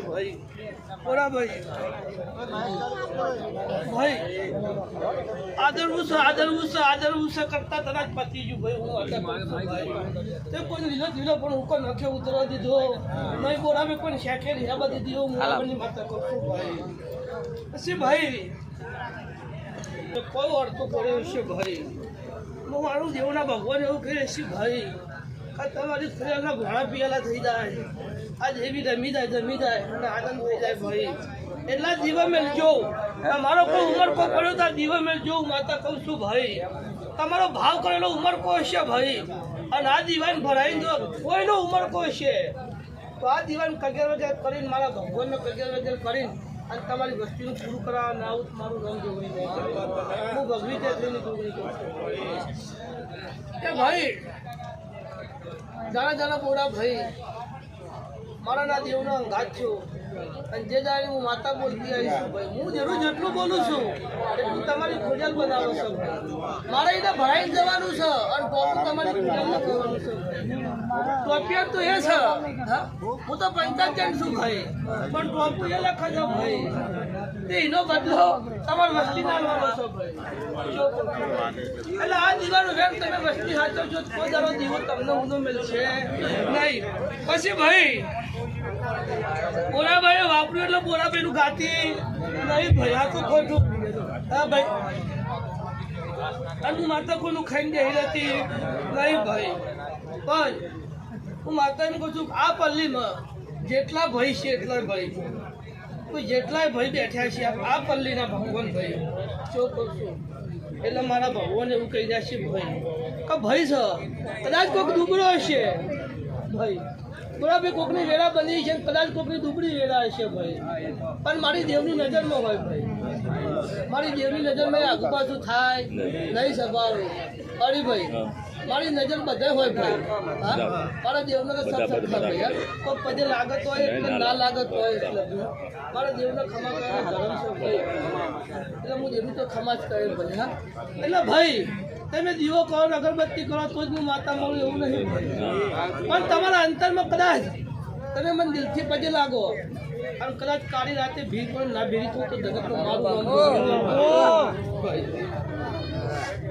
ભાઈ બરાબર ભાઈ આદરવું છે આદરવું છે આદરવું છે કરતા જ પતી ગયું ભાઈ હું આદર તે કોઈ લીલો લીલો પણ હું કોઈ નખે ઉતરવા દીધો નહીં બોરામે કોઈ શેકે હિરાબા દીધી હું મોરાની માતા કરું ભાઈ પછી ભાઈ કોઈ અડતો પડ્યો છે ભાઈ. હું મારું દેવના ભગવાન એવું કહે છે, ભાઈ, આ તમારી સ્ત્રીઓના ઘોડા પિયાલા થઈ જાય. આજ એવી રમી જાય, જમી જાય અને આનંદ થઈ જાય, ભાઈ. એટલા દીવા મેળજો આ મારો કોઈ ઉંમર કો પડ્યો તો આ દીવા મેલજો હું માતા કહું છું, ભાઈ, તમારો ભાવ કરેલો ઉંમર કો છે ભાઈ? અને આ દીવાન ભરાઈ દો કોઈનો ઉંમર કો છે તો આ દીવાન કગેર વગેર કરીને મારા ભગવાનનો કગેર વગેર કરીને અને તમારી વસ્તીનું પૂરું કરાવવા ના આવું મારું રંગ જોગણી હું ભગવી તેત્રીની જોગણી કરું ભાઈ, જાણા જાણા બોડા ભાઈ, મારા ના દેવનો અંગાત છું અને જે જાણે હું માતા બોલતી આવી છું ભાઈ? હું જરૂર જેટલું બોલું છું. એટલું તમારી ખોજલ બનાવો છું મારે એને ભરાઈ જવાનું છે અને ટોપું તમારી ખોજલમાં કરવાનું છે તો એ છે હું? તો પંચાયત છું ભાઈ. પણ ટોપું એ લખા ભાઈ. તે એનો બદલો તમારે વસ્તી ના લેવાનો છો ભાઈ. એટલે આ દીવાનો તમે વસ્તી હાચો છો તો કોઈ દાડો દીવો તમને ઊંધો મળશે નહીં. પછી ભાઈ બોરાભાઈએ વાપર્યું એટલે બોરાભાઈનું ગાતી. નહીં ભાઈ, આ તો ખોટું. હા ભાઈ. અને હું માતા કોઈનું ખાઈને જઈ હતી નહીં ભાઈ. પણ હું માતાને કહું છું આ પલ્લીમાં જેટલા ભાઈ છે એટલા ભાઈ. તો જેટલાય ભાઈ બેઠ્યા છે, આ પલ્લીના ભગવાન ભાઈ. શું કહું છું. એટલે મારા ભગવાન એવું કહી રહ્યા છે, ભાઈ. કે ભાઈ છે કદાચ કોઈક દુબળો હશે. ભાઈ. બરાબર કોકની વેળા બની છે કદાચ કોકની દુબળી વેળા હશે ભાઈ. પણ મારી દેવની નજરમાં હોય ભાઈ. મારી દેવની નજરમાં આગુ પાછું થાય નહીં સભાવે. અરે ભાઈ મારી નજર બધે હોય ભાઈ. હા? મારા દેવનો તો સબ સરખા ભાઈ યાર કોઈ પદે લાગત હોય એટલે ના લાગત હોય એટલે. મારા દેવને ખમા કરે ગરમ છે ભાઈ એટલે હું દેવું તો ખમા જ કરે ભાઈ હા? એટલે ભાઈ તમે દીવો કરો અગરબત્તી કરો તો જ હું માતા મળું એવું નહીં. પણ તમારા અંતરમાં કદાચ તમે મને દિલથી પજે લાગો. અને કદાચ કાળી રાતે ભીડ પણ ના ભીડી થયું તો જગતનો મારું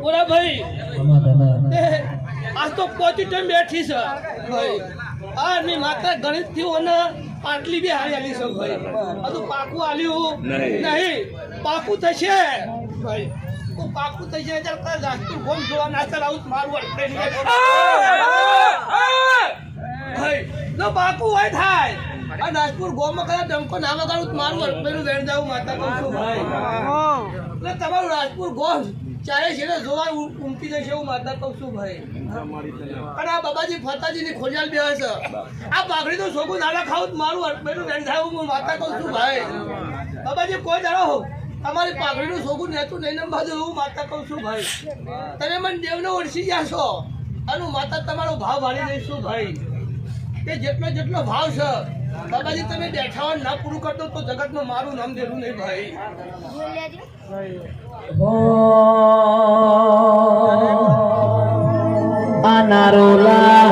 બોલા ભાઈ આજ તો પોચી ટાઈમ બેઠી છે. ભાઈ આ ની માતા ગણિત થયું અને પાટલી બી હારી આલી છે ભાઈ. બધું પાકું આલ્યું. નહીં. પાકું થશે. ભાઈ તો પાકું થશે એટલે કાલ રાજપુર ગોમ જોવા ના ચલાવું આવું મારું અડફે નહીં ભાઈ જો પાકું હોય થાય. આ રાજપુર ગોમાં કદાચ ડંકો ના વગાડું મારું અડફેનું વેણ જાવું માતા કહું છું. ભાઈ. એટલે તમારું રાજપુર ગોમ ચારે છેડે જોવા ઉ- ઉમટી જશે એવું માતા કહું છું ભાઈ. અને આ બાબાજી ફતાજીની ખોજાલ બે છે આ પાઘડી તો છોકું નાના ખાવું મારું અડફેનું વેણ જાવું હું માતા કહું છું ભાઈ. બાબાજી કોઈ દાડો તમારી પાઘડીનું શોભું નેતું નહીં નંબાજો હું માતા કહું છું ભાઈ. તમે મને દેવને ઓળખી જાશો અને માતા તમારો ભાવ વાળી દઈશું ભાઈ. તે જેટલો જેટલો ભાવ છે બાબાજી તમે બેઠા ના પૂરું કરતો તો જગતમાં મારું નામ દેવું નહીં ભાઈ. Anarola,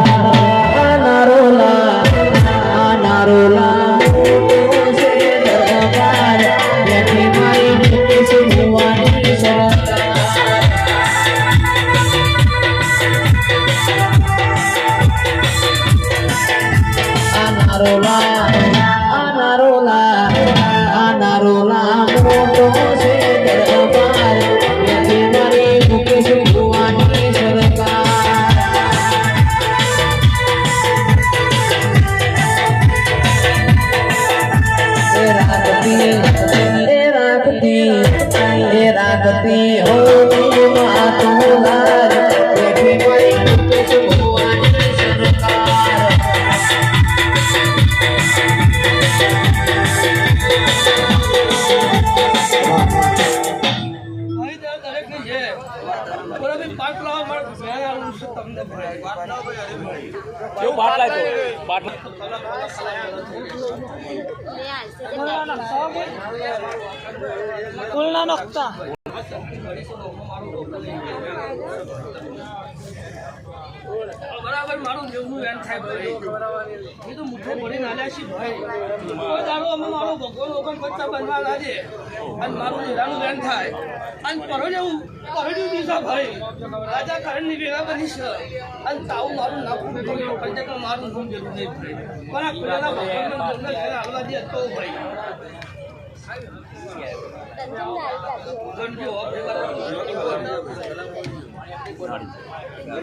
કેવું બાટ લાગ્યો બાટ તુલના થાય ભાઈ એ તો મુઠ્ઠો ભરીને આલ્યા છે ભાઈ. કોઈ દાડો અમે મારો ભગવાન ઓગણ પચાસ બનવા લાગે. અને મારું લીલાનું વેન થાય. અને પરોડ્યું પરોડ્યું દીધા ભાઈ. રાજા કરણની વેળા બની છે. અને તાવું મારું નાખું તો પણ મારું નામ જરૂર નહીં ભાઈ પણ આ ખુલ્લાના ભગવાનના નામને ઘરે આવવા દે તો ભાઈ. ગણજો, હવે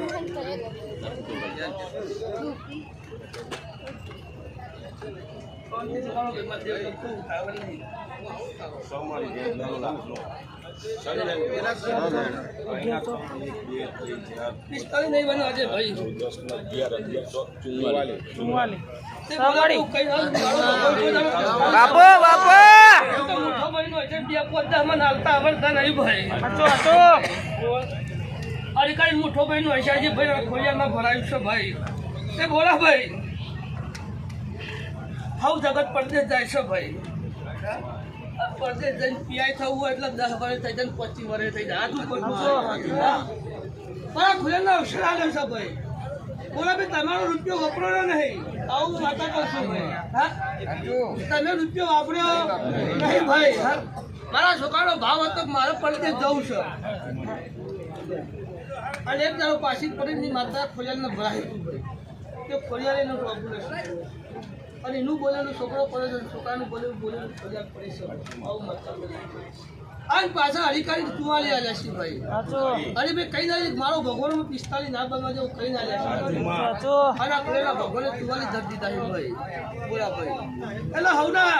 પિસ્તાલીસ નહીં બને આજે ભાઈ તે બોલાવું કઈ હાલ મારો ભગવાન કોઈ દાડો- મોટો ભાઈનો હશે, બે પોતામાં નાલતા આવડતા નહીં ભાઈ અરે કઈ મોટો ભાઈનો હશે, આજે ભાઈ ખોડિયામાં ભરાયું છે ભાઈ. તે બોલા ભાઈ. હાવ જગત પરદેશ જાય છે ભાઈ. પરદેશ જઈને પીઆઈ થવું હોય એટલે દસ વર્ષ થઈ જાય ને પચીસ વર્ષ થઈ જાય. આટલું. પણ આ ખોડિયાના અવસર આવે છે ભાઈ. બોલા ભાઈ તમારો રૂપિયો વપરાયો નહીં. આવું વાતા કરશો ભાઈ. હા? તમે રૂપિયો વાપર્યો નહીં ભાઈ. મારા છોકરાનો ભાવ હતો મારે પડતે જવું છે. અને એક દાડો પાછી પડીની માતા ખોડિયાલને હતું ભાઈ તે ખોડિયાલ એનું રોગું અને એનું બોલેલું છોકરો પડે છે છોકરાનું બોલેલું બોલેલું ખોડિયાલ પડી છે. આવું માતા અને પાછા અધિકારી ચુવાલી આવ્યા છે ભાઈ. અરે ભાઈ કઈ ના મારો ભગવાન પિસ્તાલીસ ના બનવા જેવું કઈ ના આવ્યા અને ભગવાને ચુવાલી ધર દીધા ભાઈ. બોલા ભાઈ. એટલે હવના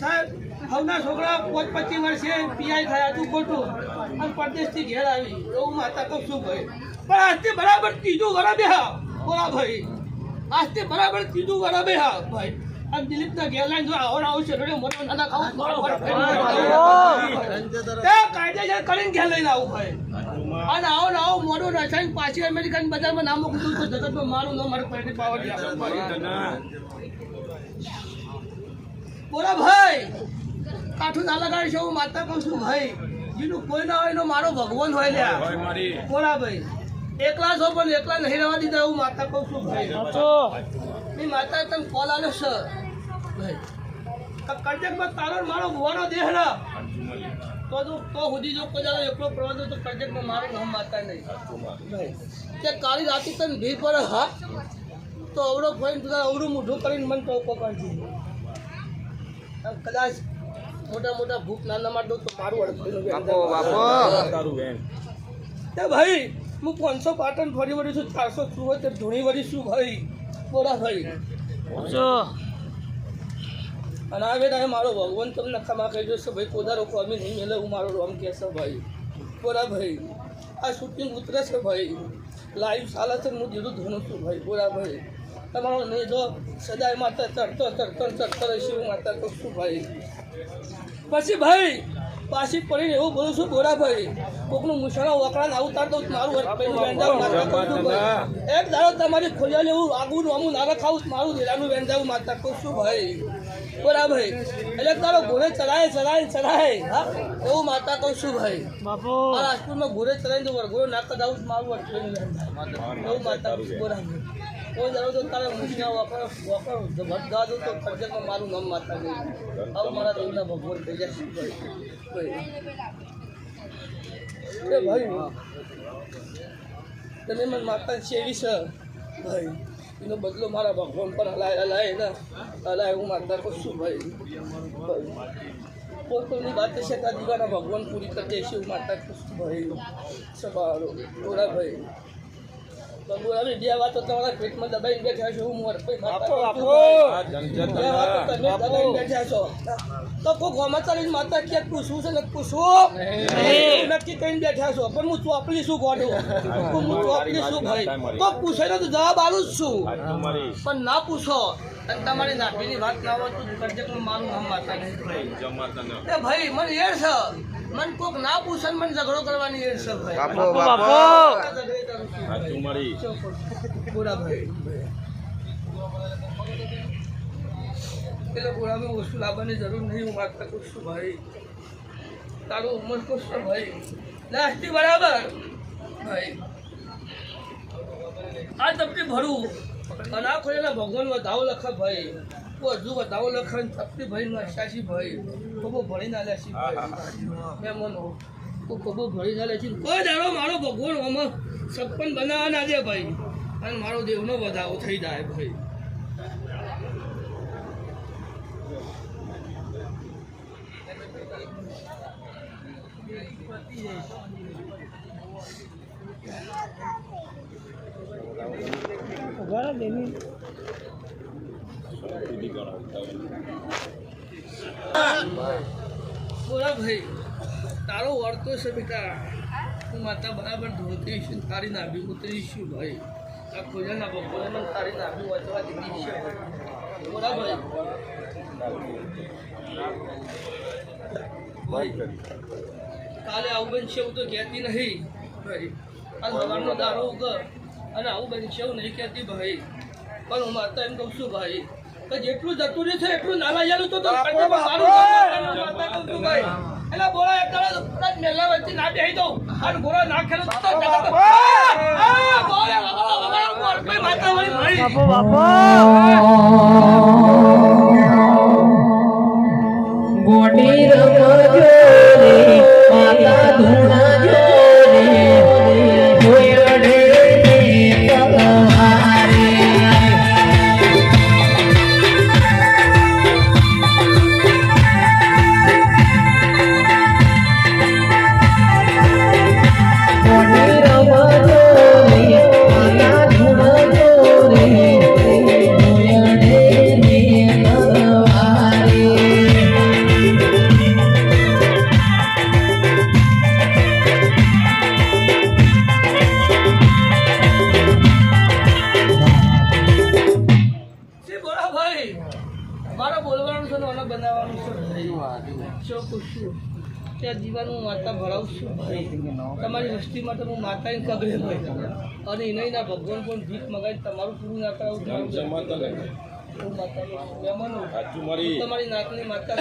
સાહેબ હવના છોકરા પોચ પચીસ વર્ષે પીઆઈ થયા હતું ખોટું. અને પરદેશથી ઘેર આવી. એવું માતા કહું શું ભાઈ પણ આજથી બરાબર ત્રીજું વરા બેહા. બોલા ભાઈ. આજથી બરાબર ત્રીજું વરા બેહા. ભાઈ અને દિલીપના ઘેર લાઈન જો આવો ને આવો છે રડ્યો મોટો નાના ખાવું મારો તે કાયદેસર કરીને ઘેર લઈને આવું ભાઈ. અને આવો ને આવો મોડું રસાયણ પાછી અમેરિકન બજારમાં નામ મોકલું તો જગતમાં મારું નામ મારે પહેલી પાવર બોલા ભાઈ. કાઠું ના લગાડી છે હું માતા કહું છું ભાઈ. જેનું કોઈ ના હોય એનો મારો ભગવાન હોય લે બોલા ભાઈ એકલા છો પણ એકલા નહીં રહેવા દીધા હું માતા કહું છું ભાઈ. માતા તને કોલ આવ્યો છે. ભાઈ કરજકમાં તારો મારો ભુવાનો દેહ ના તો સુધી જો કોઈ દાડો એકલો પ્રવાસ તો કરજકમાં મારો નામ માતા નહીં. ભાઈ તે કાળી રાતી તને ભી પર હા? તો અવડો ફોઈન તું અવડું મોઢું કરીને મને ટોકો કરજી કદાચ મોટા મોટા ભૂખ નાના દો તો મારું અડકું તે ભાઈ હું પાંચસો પાટણ ફરી વળી છું ચારસો ચુવોતેર ધૂણી વળી છું ભાઈ? બોલા ભાઈ. અને આ ને મારો ભગવાન તમને ખમા કહી જશે ભાઈ કોદારો કોમી નહીં મેલે હું મારો રોમ કહેશે ભાઈ. બોલા ભાઈ આ શૂટિંગ ઉતરે છે ભાઈ. લાઈવ ચાલે છે હું જીરું ધોનું છું ભાઈ બોલા ભાઈ. તમારો નેજો સદાય માતા ચડતો ચડતો ચડતો રહીશું હું માતા તો શું ભાઈ? પછી ભાઈ પાછી પડીને એવું બોલું છું ગોરાભાઈ ભાઈ કોકનું મુસાણા વકરાને આવું તાર દઉં મારું એક દાડો તમારી ખોજાને લેવું આગું અમું નાના ખાવું મારું દેરાનું વેંધાવું માતા કહું છું ભાઈ? બોલા ભાઈ એટલે તારો ઘોડે ચલાય ચલાય ચલાય હા એવું માતા કહું છું ભાઈ? આ રાજપુરમાં ઘોડે ચલાવી દઉં વરઘોડો નાખતા જાઉં મારું એવું માતા ભાઈ. કોઈ દાડો તો તારે મુસિયા વકર વકર ભટકા દઉં તો ખર્ચમાં મારું નામ માતા નહીં આવું મારા દેવના ભગવાન થઈ જાય ભાઈ એ ભાઈ તને મને માતા સેવી છે? ભાઈ એનો બદલો મારા ભગવાન પર હલાય હલાય ને. હલાય હું માતા કહું છું ભાઈ. પોતપોતાની વાત છે ત્યાં દીવાના ભગવાન પૂરી કરી દેશે હું માતા કહું છું ભાઈ. સવારો થોડા ભાઈ. બબુરાની બે વાતો તમારા પેટમાં દબાઈને બેઠા છો હું મોર. ભાઈ માતા કહું છું ભાઈ. બે વાતો તમે દબાઈને બેઠા છો. તો કોઈ ગોમાતાની માતા ક્યાંક પૂછવું છે ને પૂછવું? નક્કી કરીને બેઠા છો. પણ હું ચોપડી શું ગોડું હું ચોપડી શું ભાઈ તો પૂછે તો જવાબ આવું જ છું. પણ ના પૂછો. અને તમારી નાભીની વાત ના હોય તો કરજકનું માતા નહીં. ભાઈ મને એ છે. મને કોક ના પૂછે ને મને ઝઘડો કરવાની એ છે ભાઈ. વસ્તુ લાવવાની જરૂર નહીં હું માગતા છું ભાઈ. તારું ઉંમર છે ભાઈ. લાસ્ટી બરાબર. ભાઈ. આ તપકી ભરું. અને આ ખોલેલા ભગવાન વધાવો લખા ભાઈ. હજુ વધાવો લખા ને તપકી ભાઈ નાશાશી ભાઈ. ખોબો ભણી ના લેશી ભાઈ. મેં મનો. હું ભણી ના લેશી કોઈ દાડો મારો ભગવાન આમાં સપન બનાવવા ના દે ભાઈ. અને મારો દેવનો વધારો થઈ જાય ભાઈ. બોલા ભાઈ તારો વર્તો છે બેટા. હું માતા બરાબર ધોતી છું તારી નાભી ઉતરી છું ભાઈ? આ ખોજાના બપોરે તારી નાભી વાંચવા દીધી છે બરાબર? ભાઈ. કાલે આવું બનશે એવું તો કહેતી નહીં ભાઈ. આ સવારનો દારો ઉગર અને આવું બનશે એવું નહીં કહેતી ભાઈ. પણ હું માતા એમ કહું છું ભાઈ કે જેટલું જતું રહે છે એટલું નાના જાલું તો. માતા કહું છું ભાઈ. એટલે બોલા એક દાડા મેલા વચ્ચે ના બેહી દઉં. અને ગોળો નાખેલો તો જગત આ! આ! ને મને બનાવવાનું છે? શું? પૂછશું ત્યાં જીવાનું માતા ભરાવું છું. તમારી વસ્તી માટે હું માતાને કગડે ભાઈ અને એના ભગવાન પણ ભીખ મગાવી તમારું પૂરું ના કરાવું. હું તમારી નાતની માતા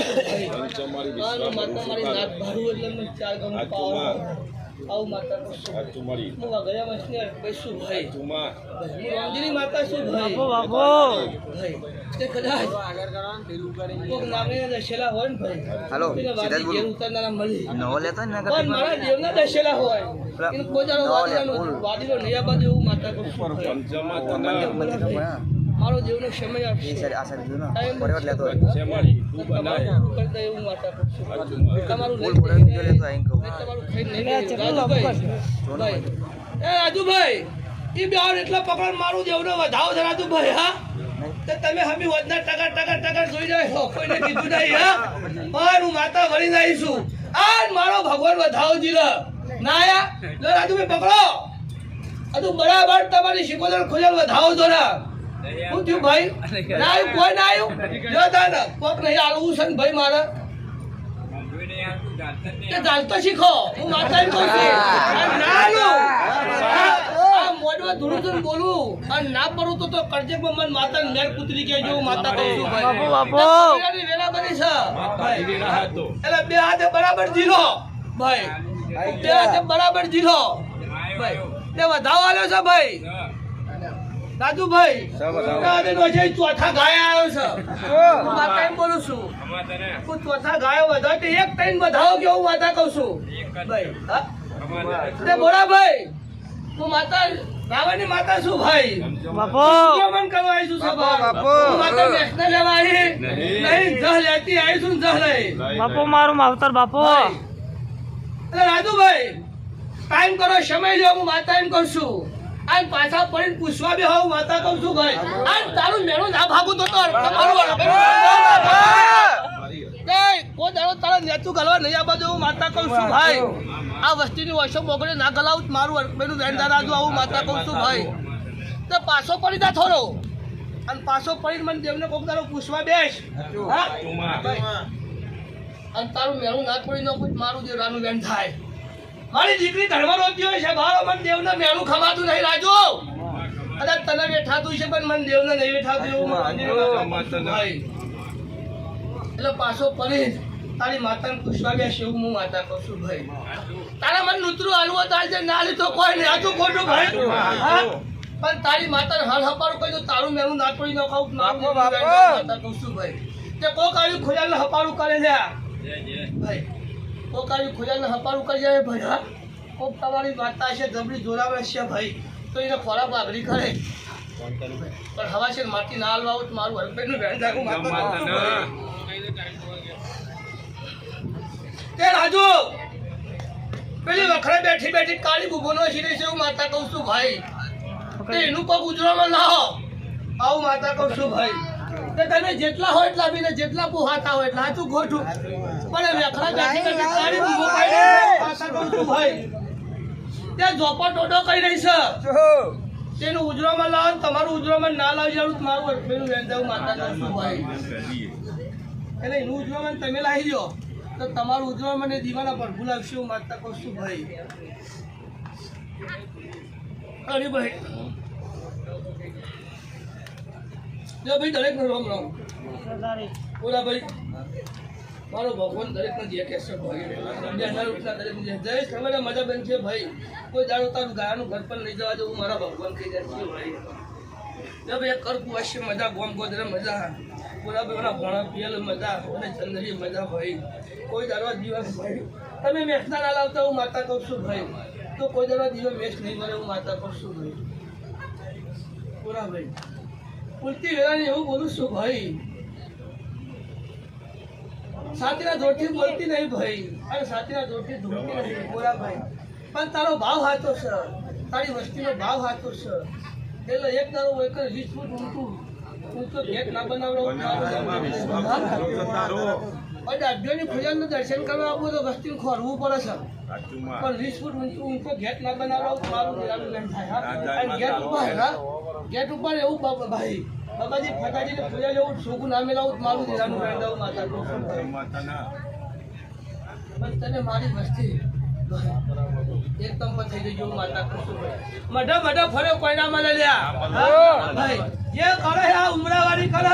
મારી નાત ભારું એટલે ચાર ગણું પાવર આવું માતા નું છું હું વર્ષની અટકાઈ છું ભાઈ? હું રામજીની માતા છું ભાઈ? ભાઈ તે કદાચ કોક નામે દશેલા હોય ને ભાઈ. હેલો સીધા બોલો. ઉતારનારા મળી. નવો લેતો ને પણ મારા દેવના દશેલા હોય. એને કોઈ લે, વાદીનો વાદીનો નહીં આપવા દેવું માતા ભાઈ. મને મારો જીવનો સમય એ આપશે સાઈડ આ સાઈડ જોયું ને લેતો કરી એવું માતા કહું તમારું બોલ બોલ જઈને- લેતો તમારું ખાઈને નહીં. રાજુભાઈ. એ રાજુભાઈ ઈ બે એટલા પકડ મારું દેવનો વધાવો છે રાજુભાઈ હા? તો તમે હમી વધના ટકા ટકા ટકા જોઈ જાય. કોઈને કીધું નહીં હા? પણ હું માતા વળી જઈશું આ મારો ભગવાન વધાવો જીલો ના આયા લો રાજુભાઈ પકડો. આ બરાબર તમારી શિકોદર ખોજલ વધાવો છો ને શું થયું ભાઈ? ના આવ્યું કોઈ ના આવ્યું? જો દાદા કોક નહીં આલવું છે ને ભાઈ મારે. તે ચાલતો શીખો. હું માતા એમ કહું છું. ના લો મોઢમાં ધૂળું ધૂળું બોલું. અને ના પડું તો તો કરજે પણ મને માતા ને મેર પુત્રી કહેજો માતા કહું છું ભાઈ. બાપુ વેલા બની છે. એટલે બે હાથે બરાબર જીલો ભાઈ. બે હાથે બરાબર ભાઈ. તે વધાવો આલ્યો છે ભાઈ. રાજુભાઈ દાદાનો છે ચોથા ગાય આવ્યો છે. હું. માતા એમ બોલું છું. હું ચોથા ગાયો વધાવો તો એક ટાઈમ વધાવો કે હું માતા કહું છું. ભાઈ બોલા ભાઈ હું માતા રાવણની માતા છું ભાઈ. ઉદ્યોગમન કરવા આવી છું સભા. હું માતા બેસને નહીં. જહ લેતી આવી છું જહ લઈ. બાપુ મારું માવતર બાપુ. એટલે રાજુભાઈ ટાઈમ કરો સમય જો હું માતા એમ કહું છું. આ પાછા પડીને પૂછવા બે હું માતા કહું છું ભાઈ. આન તારું મેળું ના ભાગું તો તો તમારું કોઈ દાડો તારા નેતું ગલવા નહીં આ બાજુ હું માતા કહું છું ભાઈ. આ વસ્તીની વર્ષો મોકલે ના ગલાવું મારું અડબેલું વેણદાર આજુ આવું માતા કહું છું ભાઈ. તો પાછો પડી જા થોડો. અને પાછો પડીને મને દેવને કોક દાડો પૂછવા બેસ. હા? અને તારું મેળું ના થોડી ન કોઈ મારું દેવરાનું વેણ થાય. મારી દીકરી ધર્મ રોતી હોય છે બારો મને દેવને મેળું ખમાતું નહીં રાજુ. અરે તને બેઠાતું છે પણ મને દેવને નહીં બેઠાતું એવું ભાઈ એટલે પાછો પડી તારી માતાને પૂછવા બેસ એવું હું માતા કહું છું ભાઈ. તારા મને નૂતરું હાલવો તાર છે ના લીધો કોઈ નહીં. આજુ ખોટું ભાઈ. હા? પણ તારી માતાને હાલ હપાડું કહી દો તારું મેનું ના મારું બાપો, મેનું માતા કહું છું ભાઈ. તે કોક આવી ખોજાને હપાડું કરે છે ભાઈ. કોક આવી ખોજાને હપારું કરી જાય ભાઈ હા? કોક તમારી માતા છે જબરી જોડાવે છે ભાઈ. તો એને ખોરાક આગળી કરે. પણ હવા છે માટી ના હાલવા આવું તો મારું હરભાઈનું વેણ જાગું. તે રાજુ! પેલી વખરે બેઠી બેઠી કાળી બુબોનો શીરે છે એવું માતા કહું છું ભાઈ. એનું પગ ઉજળવામાં ના હો આવું માતા કહું છું ભાઈ. તે તમે જેટલા હોય એટલા બીને જેટલા પોહાતા હોય એટલા તું ખોટું. પણ બેઠી બેઠી કાળી બુબો કાઢી માતા કહું ભાઈ તે ઝોપો ટોડો કઈ રહી છે. તેનું ઉજળવામાં લાવો તમારું ઉજળવામાં ના લાવી જાણું મારું અઠમેનું વેંધાવું માતા કહું ભાઈ એટલે એનું ઉજવવામાં તમે લાવી દો. તો તમારું ઉજવવામાં મને દીવાના પર ભૂલાવશે માતા કહું છું ભાઈ? અરે ભાઈ. જો ભાઈ દરેક રામ રામ પૂરા ભાઈ. મારો ભગવાન દરેક ને જે કહેશે ભાઈ. બે દરેક ને જય તમારે મજા બેન છે ભાઈ. કોઈ જાણો તારું ગાયાનું ઘર પણ લઈ જવા જવું મારા ભગવાન કહી જાય છે ભાઈ. જો ભાઈ હશે મજા ગોમ ગોદરે મજા. પૂરા બેના ભણા પિયલ મજા અને ચંદરી મજા ભાઈ. કોઈ દાડો દિવસ ભાઈ. તમે મેચના ના લાવતા હું માતા કહું છું ભાઈ. તો કોઈ દાડો દિવસ મેચ નહીં મળે હું માતા કહું છું ભાઈ. પૂરા ભાઈ. ઉલટી વેરાને એવું બોલું છું ભાઈ. સાથીના જોરથી બોલતી નહીં ભાઈ. અને સાથીના જોરથી ધૂમતી નહીં બોલા ભાઈ. પણ તારો ભાવ હાચો છે. તારી વસ્તીનો ભાવ હાચો છે. એટલે એક તારો એક વીસ ફૂટ ઊંચું ઊંચો ગેટ ના બનાવડો અને અડ્યોની પૂજનનું દર્શન કરવા આપવું તો વસ્તી ખોરવું પડે છે. પણ વીસ ફૂટ ઊંચો ગેટ ના બનાવડો તો મારું નિરાકરણ થાય અને ગેટ ઉપર ગેટ ઉપર એવું ભાઈ બાબાજી ફટાજીને પૂજા જવું છોકું ના મેલાવું મારું દઉં માતા ભાઈ. પણ તને મારી વસ્તી. એકદમ પર થઈ જજો માતા કૃષ્ણ મઢા મઢા ફરે કોઈના મને લ્યા. ભાઈ. જે કરે આ ઉમરાવાળી કરે.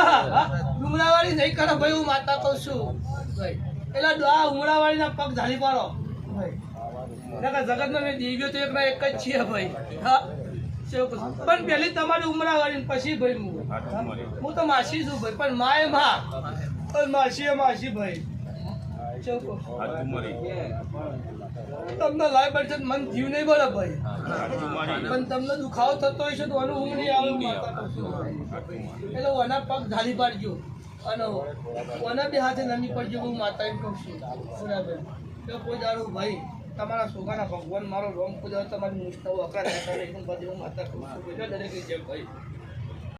ઉમરાવાળી નહીં કરે ભાઈ હું માતા કહું છું. ભાઈ એટલે આ ઉમરાવાળીના પગ ઝાલી પાડો. જગતનો મેં દિવ્યો તો એકના એક જ છીએ ભાઈ. હા? પણ પેલી તમારી ઉમરાવાળી પછી ભાઈ હું. હું તો માસી છું ભાઈ પણ માએ માં માસી માસી ભાઈ? તમને લાઈફ પડશે મન જીવ નહીં બળે ભાઈ. પણ તમને દુખાવો થતો હોય છે તો ઊંઘ નહીં આવે. એટલે એના પગ ઢાળી પાડજો. અને કોના બે હાથે નમી પડજો હું માતા એમ કહું છું. બરાબર. તો કોઈ દારૂ ભાઈ તમારા સોગાના ભગવાન મારો રોમ પૂજા તમારી નિષ્ઠાઓ અકરા પણ બધી હું માતા કહું છું. દરેક જેમ ભાઈ